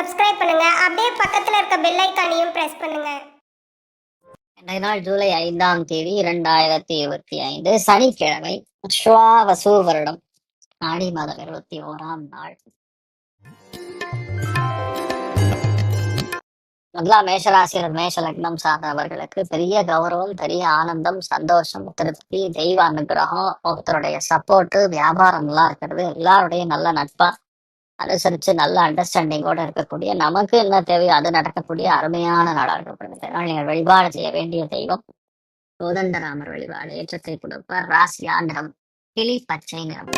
Subscribe பண்ணுங்க. அப்படியே பக்கத்துல இருக்க பெல் ஐக்கானையும் பிரஸ் பண்ணுங்க. இன்றைய நாள் ஜூலை ஐந்தாம் தேதி இரண்டாயிரத்தி இருபத்தி ஐந்து சனிக்கிழமை ஸ்வாவசு வருடம் ஆடி மாதம் இருபத்தி ஓராம் நாள். முதலா மேஷராசிரியர் மேஷ லக்னம் சார்ந்தவர்களுக்கு பெரிய கௌரவம் பெரிய ஆனந்தம் சந்தோஷம் திருப்தி தெய்வ அனுகிரகம் ஒருத்தருடைய சப்போர்ட்டு வியாபாரம் எல்லாம் இருக்கிறது. எல்லாருடைய நல்ல நட்பா அனுசரிச்சு நல்ல அண்டர்ஸ்டாண்டிங்கோட இருக்கக்கூடிய நமக்கு என்ன தேவையோ அது நடக்கக்கூடிய அருமையான நாடாக இருக்கப்படுது அதனால் நீங்கள் வழிபாடு செய்ய வேண்டிய தெய்வம் கோதண்டராமர் வழிபாடு ஏற்றத்தை கொடுப்பார். ராசியா நிறம் கிளி பச்சை நிறம்.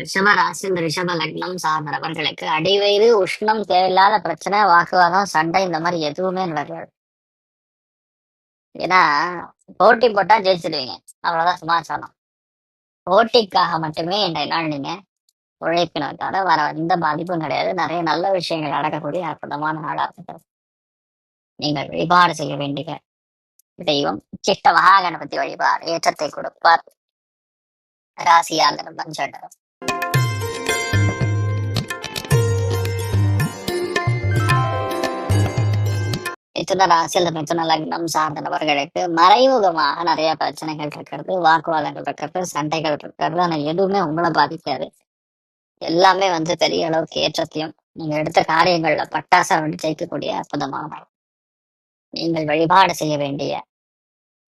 ரிஷப ராசி இந்த ரிஷப லக்னம் சார்ந்தவர்களுக்கு அடிவயிறு உஷ்ணம் தேவையில்லாத பிரச்சனை வாக்குவாதம் சண்டை இந்த மாதிரி எதுவுமே நடக்காது. ஏன்னா போட்டி போட்டா ஜெயிச்சிடுவீங்க அவ்வளவுதான் சமாச்சாரம் போட்டிக்காக மட்டுமே இன்றைய நாள் நீங்க உழைப்பினர் தவிர வர எந்த பாதிப்பும் கிடையாது. நிறைய நல்ல விஷயங்கள் நடக்கக்கூடிய அற்புதமான நாளா இருக்கிறது நீங்கள் வழிபாடு செய்ய வேண்டிய தெய்வம் சிட்ட மகாகணபதி வழிபாடு ஏற்றத்தை கொடுப்பார். ராசியாளர் மஞ்சள் நிறம். மிதுன ராசியில் மிதுன லக்னம் சார்ந்த நபர்களுக்கு மறைமுகமாக நிறைய பிரச்சனைகள் இருக்கிறது வாக்குவாதங்கள் இருக்கிறது சண்டைகள் இருக்கிறது. ஆனா எதுவுமே உங்களை பாதிக்காது. எல்லாமே வந்து பெரிய அளவுக்கு ஏற்றத்தையும் நீங்க எடுத்த காரியங்கள்ல பட்டாசா வந்து ஜெயிக்கக்கூடிய அற்புதமான நீங்கள் வழிபாடு செய்ய வேண்டிய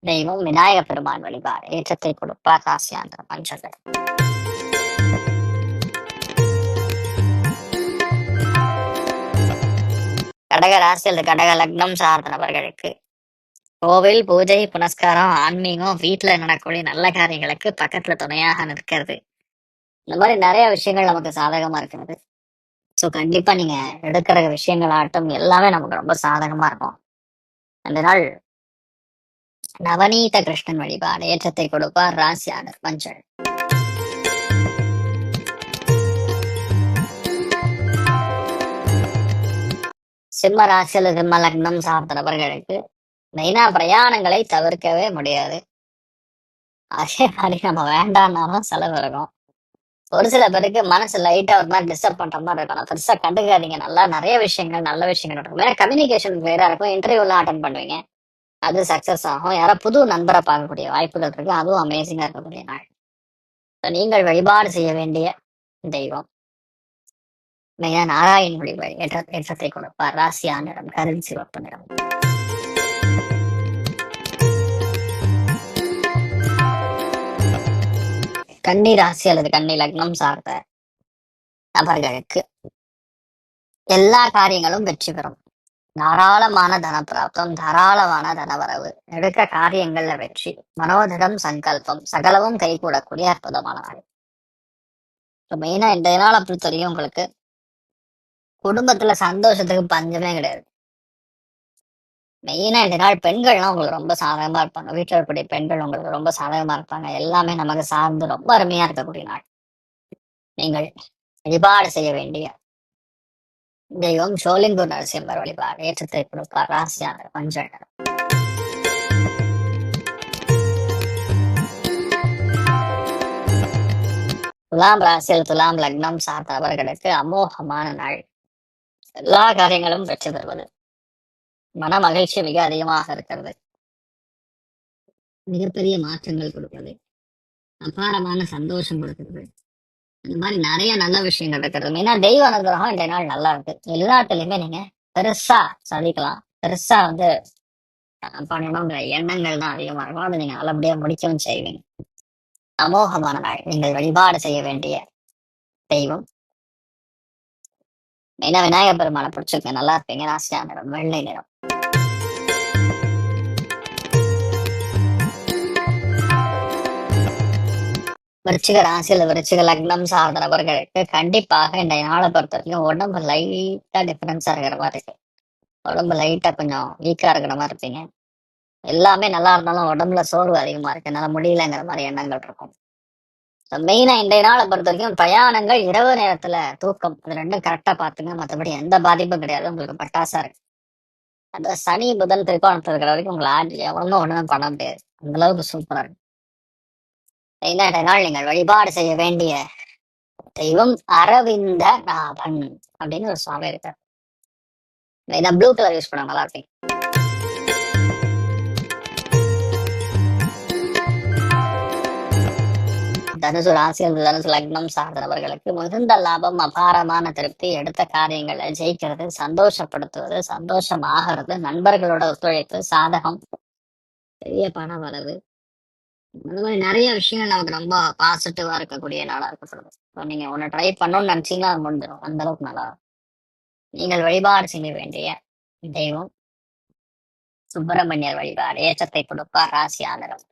தெய்வம் விநாயக பெருமான் வழிபாடு. ஏற்றத்தை கொடுப்பார் ராசியாந்திர மஞ்சள் கடக ராசியில் கடக லக்னம் சார்ந்த நபர்களுக்கு. கோவில் பூஜை புனஸ்காரம் ஆன்மீகம் வீட்டுல நடக்கக்கூடிய நல்ல காரியங்களுக்கு பக்கத்துல துணையாக நிற்கிறது. இந்த மாதிரி நிறைய விஷயங்கள் நமக்கு சாதகமா இருக்கிறது. ஸோ கண்டிப்பா நீங்க எடுக்கிற விஷயங்கள் ஆட்டம் எல்லாமே நமக்கு ரொம்ப சாதகமா இருக்கும். அந்த நாள் நவநீத கிருஷ்ணன் வழிபாடு ஏற்றத்தை கொடுப்பார் ராசியாளர் மஞ்சள். சிம்ம ராசியில் சிம்ம லக்னம் சார்ந்த நபர்களுக்கு மெயினா பிரயாணங்களை தவிர்க்கவே முடியாது. அதே மாதிரி நம்ம வேண்டாம்னாலும் செலவு இருக்கும். ஒரு சில பேருக்கு மனசு லைட்டா ஒரு மாதிரி டிஸ்டர்ப் பண்ற மாதிரி இருக்கும். பெருசா கண்டுக்காதீங்க. நல்லா நிறைய விஷயங்கள் நல்ல விஷயங்கள் இருக்கும் ஏன்னா கம்யூனிகேஷன் வேற இருக்கும். இன்டர்வியூலாம் அட்டன் பண்ணுவீங்க. அது சக்சஸ் ஆகும். யாரோ புது நண்பரை பார்க்கக்கூடிய வாய்ப்புகள் இருக்கு. அதுவும் அமேசிங்கா இருக்கக்கூடிய நாள். நீங்கள் வழிபாடு செய்ய வேண்டிய தெய்வம். நயா நாராயண் வழிபாடு என்ற ஏற்றத்தை கொடுப்பார். ராசியா நிறம் கருவி சிவப்பு நிறம். கன்னி ராசி அல்லது கன்னி லக்னம் சார்ந்த நபர்களுக்கு எல்லா காரியங்களும் வெற்றி பெறும். தாராளமான தனப்பிராப்தம் தாராளமான தனவரவு எடுக்க காரியங்கள்ல வெற்றி மனோதிடம் சங்கல்பம் சகலமும் கைகூடக்கூடிய அற்புதமான நாள். மெயினா இந்த நாளை பொறுத்தவரையும் உங்களுக்கு? குடும்பத்துல சந்தோஷத்துக்கு பஞ்சமே கிடையாது. மெயினா இந்த நாள் பெண்கள்லாம் உங்களுக்கு ரொம்ப சாதகமா இருப்பாங்க. வீட்டில் இருக்கக்கூடிய பெண்கள் உங்களுக்கு ரொம்ப சாதகமா இருப்பாங்க. எல்லாமே நமக்கு சார்ந்து ரொம்ப அருமையா இருக்கக்கூடிய நாள். நீங்கள் வழிபாடு செய்ய வேண்டிய தெய்வம் சோலிங்கூர் நரசிம்மர் வழிபாடு ஏற்றத்தை கொடுப்பார். ராசியான மஞ்சள் துலாம் ராசியில் துலாம் லக்னம் சார்ந்தவர்களுக்கு அமோகமான நாள். எல்லா காரியங்களும் வெற்றி பெறுவது. மன மகிழ்ச்சி மிக அதிகமாக இருக்கிறது. மிகப்பெரிய மாற்றங்கள் கொடுக்கிறது அபாரமான சந்தோஷம் கொடுக்கிறது. இந்த மாதிரி நிறைய நல்ல விஷயங்கள் இருக்கிறது. ஏன்னா தெய்வ அனுகிரகம் இந்த நாள் நல்லா இருக்கு. எல்லாத்துலயுமே நீங்க பெருசா சாதிக்கலாம் பெருசா வந்து பண்ணணுங்கிற எண்ணங்கள் தான் அதிகமா இருக்கும். அதை நீங்க நல்லபடியா முடிக்கவும் செய்வீங்க. அமோகமான நாள். நீங்கள் வழிபாடு செய்ய வேண்டிய தெய்வம். மெயினா விநாயகர் பெருமானை பிடிச்சிருக்கேன் நல்லா இருப்பீங்க ராசியா நிறம் வெள்ளை நிறம். விருச்சிக ராசியில விருச்சிக லக்னம் சார்ந்த நபர்களுக்கு கண்டிப்பாக இந்த நாளை பொறுத்த வரைக்கும் உடம்பு லைட்டா டிஃபரன்ஸா இருக்கிற மாதிரி இருக்கு. உடம்பு லைட்டா கொஞ்சம் வீக்கா இருக்கிற மாதிரி இருப்பீங்க. எல்லாமே நல்லா இருந்தாலும் உடம்புல சோர்வு அதிகமா இருக்கு. என்னால முடியலங்கிற மாதிரி எண்ணங்கள் இருக்கும். மெயினா இன்றைய நாளை பொறுத்த வரைக்கும் பிரயாணங்கள் இரவு நேரத்துல தூக்கம். இது ரெண்டும் கரெக்டா பாத்துங்க மற்றபடி எந்த பாதிப்பும் கிடையாது. உங்களுக்கு பட்டாசா இருக்கு. அந்த சனி புதன் திருக்கோணத்துல இருக்கிற வரைக்கும் உங்களை ஆடி எவ்வளவு ஒண்ணுமே பண்ண முடியாது. அந்த அளவுக்கு சூப்பரா இருக்கு. மெயினா இந்த நாள் நீங்கள் வழிபாடு செய்ய வேண்டிய தெய்வம் அரவிந்த நாபன் அப்படின்னு ஒரு சுவாமி இருக்கார். மெயினா ப்ளூ கலர் யூஸ் பண்ண நல்லா இருப்பீங்க. தனுசு ராசியில் தனுசு லக்னம் சார்ந்தவர்களுக்கு மிகுந்த லாபம் அபாரமான திருப்தி எடுத்த காரியங்களை ஜெயிக்கிறது சந்தோஷப்படுத்துவது சந்தோஷமாகிறது நண்பர்களோட ஒத்துழைப்பு சாதகம். பெரிய பண வரவு. அந்த மாதிரி நிறைய விஷயங்கள் நமக்கு ரொம்ப பாசிட்டிவா இருக்கக்கூடிய நாளா இருக்கப்படுது இப்போ நீங்க ஒன்னு ட்ரை பண்ணணும்னு நினைச்சீங்கன்னா அது முடிஞ்சிடும். அந்த அளவுக்கு நல்லா இருக்கும். நீங்கள் வழிபாடு செய்ய வேண்டிய தெய்வம். சுப்பிரமணியர் வழிபாடு ஏற்றத்தை கொடுப்பார் ராசி ஆதரவு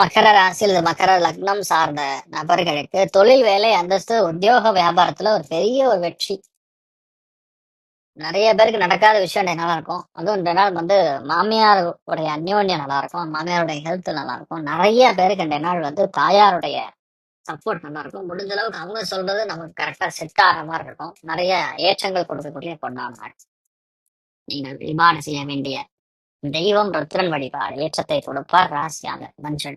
மகர ராசியில் இது மகர லக்னம் சார்ந்த நபர்களுக்கு தொழில் வேலை அந்தஸ்து உத்தியோக வியாபாரத்துல ஒரு பெரிய ஒரு வெற்றி. நிறைய பேருக்கு நடக்காத விஷயம் இன்றைய நல்லா இருக்கும். அதுவும் ரெண்டு நாள் வந்து மாமியார் உடைய அந்யோன்யம் நல்லா இருக்கும். மாமியாருடைய ஹெல்த் நல்லா இருக்கும். நிறைய பேருக்கு ரெண்டு நாள் வந்து தாயாருடைய சப்போர்ட் நல்லா இருக்கும். முடிஞ்ச அளவுக்கு அவங்க சொல்றது நமக்கு கரெக்டா செட் ஆகிற மாதிரி இருக்கும். நிறைய ஏற்றங்கள் கொடுக்கக்கூடிய பொண்ணான நாள் நீங்கள் வழிபாடு செய்ய வேண்டிய தெய்வம் ருத்ரன் வழிபாடு ஏற்றத்தை கொடுப்பார் ராசியான மஞ்சள்.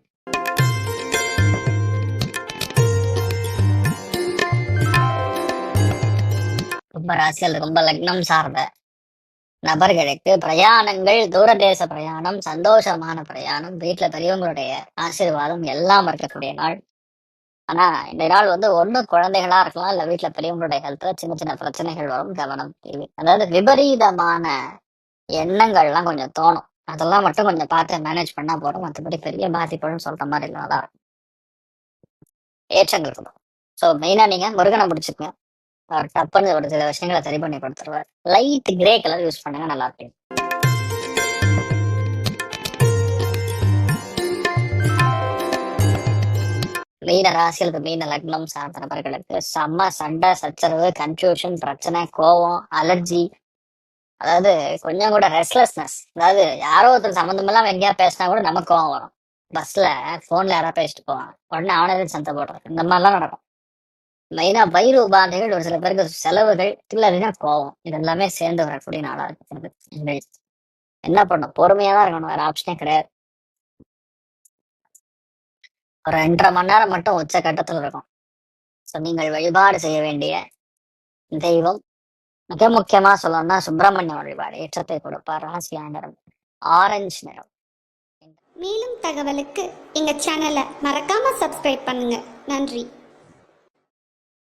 ரொம்ப ராசியில் ரொம்ப லக்னம் சார்ந்த நபர்களுக்கு பிரயாணங்கள் தூரதேச பிரயாணம் சந்தோஷமான பிரயாணம் வீட்டுல பெரியவங்களுடைய ஆசீர்வாதம் எல்லாம் இருக்கக்கூடிய நாள். ஆனா இந்த நாள் வந்து ஒண்ணு குழந்தைகளா இருக்கலாம் இல்ல வீட்டுல பெரியவங்களுடைய ஹெல்த்ல சின்ன சின்ன பிரச்சனைகள் வரும் கவனம் தேவை. அதாவது விபரீதமான எண்ணங்கள்லாம் கொஞ்சம் தோணும். அதெல்லாம் மட்டும் கொஞ்சம் பார்த்து மேனேஜ் பண்ணா போதும். மற்றபடி பெரிய பாதிப்புன்னு சொல்ற மாதிரி இல்லை ஏற்றங்கள் இருக்கும். ஸோ மெயினா நீங்க முருகனை பிடிச்சிக்கங்க அவர் டப்புன்னு ஒரு சில விஷயங்களை சரி பண்ணி கொடுத்துருவார். லைட் கிரே கலர் யூஸ் பண்ணுங்க நல்லா இருக்கும். மீன ராசிகளுக்கு மீன லக்னம் சார்ந்த நபர்களுக்கு செம்ம சண்டை சச்சரவு கன்ஃபியூஷன் பிரச்சனை கோவம் அலர்ஜி அதாவது கொஞ்சம் கூட ரெஸ்ட்லெஸ்னஸ் அதாவது யாரோ ஒருத்தர் சம்மந்தம் இல்லாம எங்கேயா பேசினா கூட நமக்கு கோவம் வரும். பஸ்ல போன்ல யாராவது பேசிட்டு போவான் உடனே அவனே சந்தை போடுறது? இந்த மாதிரிலாம் நடக்கும். மெயினா வயிறு உபாதைகள் ஒரு சில பேருக்கு செலவுகள் இல்லைன்னா கோவம். இதெல்லாமே சேர்ந்து வரக்கூடிய நாளா இருக்கிறது என்ன பண்ணும் பொறுமையா தான் இருக்கணும். வேற ஆப்ஷனே கிடையாது. ஒரு ரெண்டரை மணி நேரம் மட்டும் உச்ச கட்டத்தில் இருக்கும் ஸோ நீங்கள் வழிபாடு செய்ய வேண்டிய தெய்வம் மிக முக்கியமா சொல்லணும்னா சுப்பிரமணிய வழிபாடு ஏற்றத்தை கொடுப்பார். ராசியா நிறம் ஆரஞ்சு நிறம். மேலும் தகவலுக்கு எங்க சேனலை மறக்காம சப்ஸ்கிரைப் பண்ணுங்க. நன்றி.